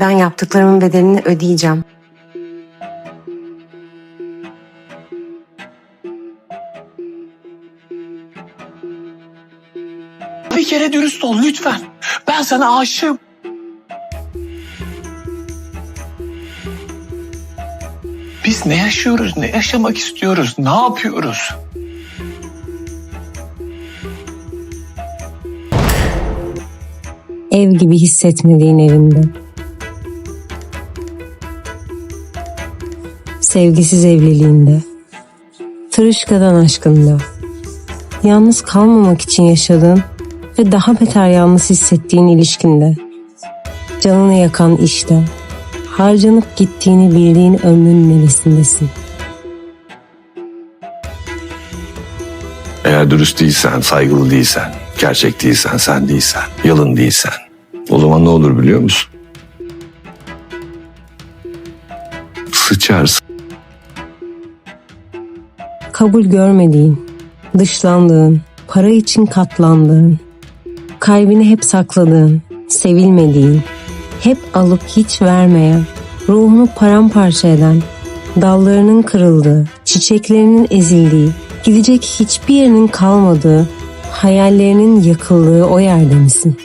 Ben yaptıklarımın bedelini ödeyeceğim. Bir kere dürüst ol lütfen. Ben sana aşığım. Biz ne yaşıyoruz, ne yaşamak istiyoruz, ne yapıyoruz? Ev gibi hissetmediğin evinde. Sevgisiz evliliğinde. Tırışkadan aşkında. Yalnız kalmamak için yaşadığın ve daha beter yalnız hissettiğin ilişkinde. Canını yakan işte. Harcanıp gittiğini bildiğin ömrün neresindesin. Eğer dürüst değilsen, saygılı değilsen, gerçek değilsen, sen değilsen, yalın değilsen. O zaman ne olur biliyor musun? Sıçarsın. Kabul görmediğin, dışlandığın, para için katlandığın, kalbini hep sakladığın, sevilmediğin, hep alıp hiç vermeyen, ruhunu paramparça eden, dallarının kırıldığı, çiçeklerinin ezildiği, gidecek hiçbir yerinin kalmadığı, hayallerinin yakıldığı o yerde misin?